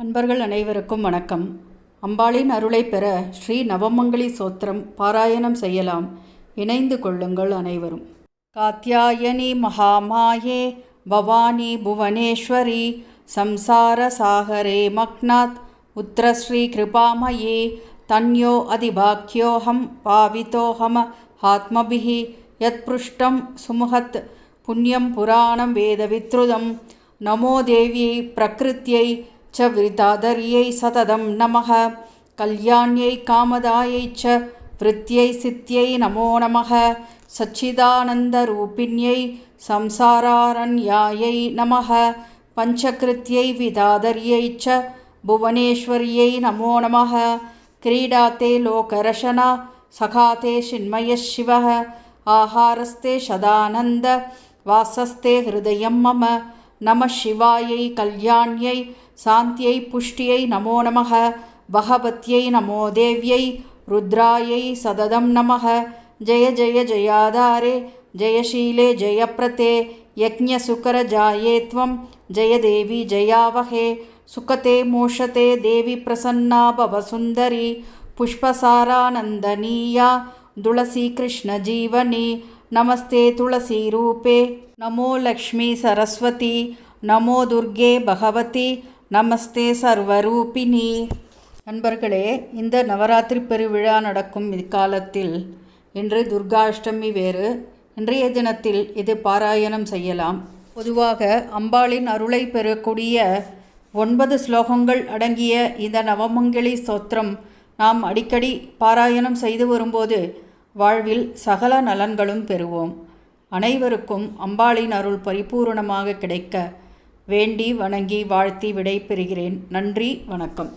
அன்பர்கள் அனைவருக்கும் வணக்கம். அம்பாளின் அருளை பெற ஸ்ரீ நவமங்களி சோத்திரம் பாராயணம் செய்யலாம். இணைந்து கொள்ளுங்கள் அனைவரும். காத்யாயனி மகாமாயே பவானி புவனேஸ்வரி சம்சார சாகரே மக்னாத் உத்திரஸ்ரீ கிருபாமயே தன்யோ அதிபாக்கியோகம் பாவிதோஹம யத் புருஷ்டம் சுமுகத் புண்ணியம் புராணம் வேத வித்ருதம் நமோ தேவியை பிரகிருத்தியை च वितादर्यै सततं नमः कल्याण्यै कामदायै च वृत्यै सित्यै नमो नमः सच्चिदानन्दरूपिण्यै संसारारण्यायै नमः पञ्चकृत्यै विदादर्यै च भुवनेश्वर्यै नमो नमः क्रीडाते लोकरशना सखाते चिन्मयः शिवः आहारस्ते सदानन्द वासस्ते हृदयं मम नमः शिवायै कल्याण्यै सान्त्यै पुष्ट्यै नमो नमः भगवत्यै नमो देव्यै रुद्रायै सददं नमः। जय जय जयाधारे जयशीले जयप्रते यज्ञसुकरजाये त्वं। जयदेवी जयावहे सुखते मोषते देवी प्रसन्ना भवसुन्दरी पुष्पसारानन्दनीया तुलसीकृष्णजीवनी। नमस्ते तुलसीरूपे नमो लक्ष्मी सरस्वती नमो दुर्गे भगवती நமஸ்தே சர்வரூபிணி. நண்பர்களே இந்த நவராத்திரி பெருவிழா நடக்கும் இக்காலத்தில் இன்று துர்காஷ்டமி வேறு. இன்றைய தினத்தில் இது பாராயணம் செய்யலாம். பொதுவாக அம்பாளின் அருளை பெறக்கூடிய ஒன்பது ஸ்லோகங்கள் அடங்கிய இந்த நவமங்கலி ஸ்தோத்திரம் நாம் அடிக்கடி பாராயணம் செய்து வரும்போது வாழ்வில் சகல நலன்களும் பெறுவோம். அனைவருக்கும் அம்பாளின் அருள் பரிபூரணமாக கிடைக்க வேண்டி வணங்கி வாழ்த்தி விடை பெறுகிறேன் நன்றி வணக்கம்.